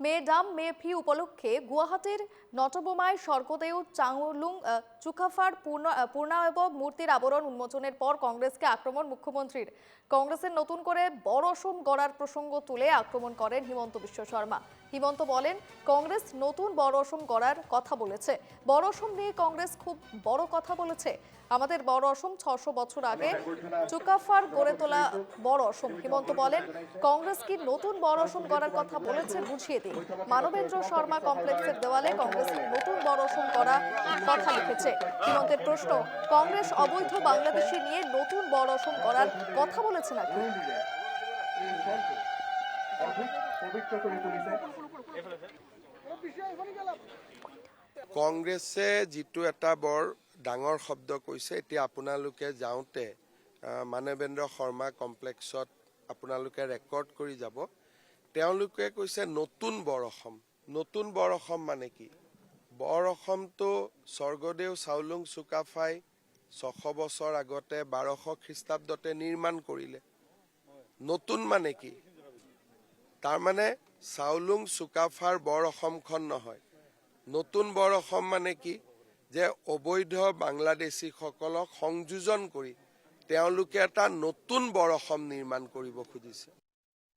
মে ডাম মে ফি উপলক্ষে গুয়াহাটির নটবোমায় স্বর্গদেউ চাংলুং চুকাফার পূর্ণ পূর্ণায়ব মূর্তির আবরণ উন্মোচনের পর কংগ্রেসকে আক্রমণ মুখ্যমন্ত্রীর। কংগ্রেসের নতুন করে বড় অসম গড়ার প্রসঙ্গ তুলে আক্রমণ করেন হিমন্ত বিশ্ব শর্মা। হিমন্ত বলেন কংগ্রেস নতুন বড় অসম গড়ার কথা বলেছে। বড় অসম নিয়ে কংগ্রেস খুব বড় কথা বলেছে। আমাদের বড় অসম ছশো বছর আগে চুকাফার গড়ে তোলা বড় অসম হিমন্ত বলেন কংগ্রেস কি নতুন বড় অসম গড়ার কথা বলেছে বুঝিয়ে দিন মানবেন্দ্র শর্মা কমপ্লেক্সের দেওয়ালে কংগ্রেস নতুন বড় করা কথা লিখেছে। হিমন্তের প্রশ্ন কংগ্রেস অবৈধ বাংলাদেশি নিয়ে নতুন বড় করার কথা বলেছে নাকি? কংগ্ৰেছে যিটো এটা বৰ ডাঙৰ শব্দ কৈছে এতিয়া আপোনালোকে যাওঁতে মানৱেন্দ্ৰ শৰ্মা কমপ্লেক্সত আপোনালোকে ৰেকৰ্ড কৰি যাব। তেওঁলোকে কৈছে নতুন বৰ অসম। নতুন বৰ অসম মানে কি? বৰ অসমটো স্বৰ্গদেউ চাউলুং চুকাফাই ছশ বছৰ আগতে বাৰশ খ্ৰীষ্টাব্দতে নিৰ্মাণ কৰিলে। নতুন মানে কি? তাৰমানে চাউলুং চুকাফাৰ বৰ অসমখন নহয়। নতুন বৰ অসম মানে কি? যে অবৈধ বাংলাদেশীসকলক সংযোজন কৰি তেওঁলোকে এটা নতুন বৰ অসম নিৰ্মাণ কৰিব খুজিছে।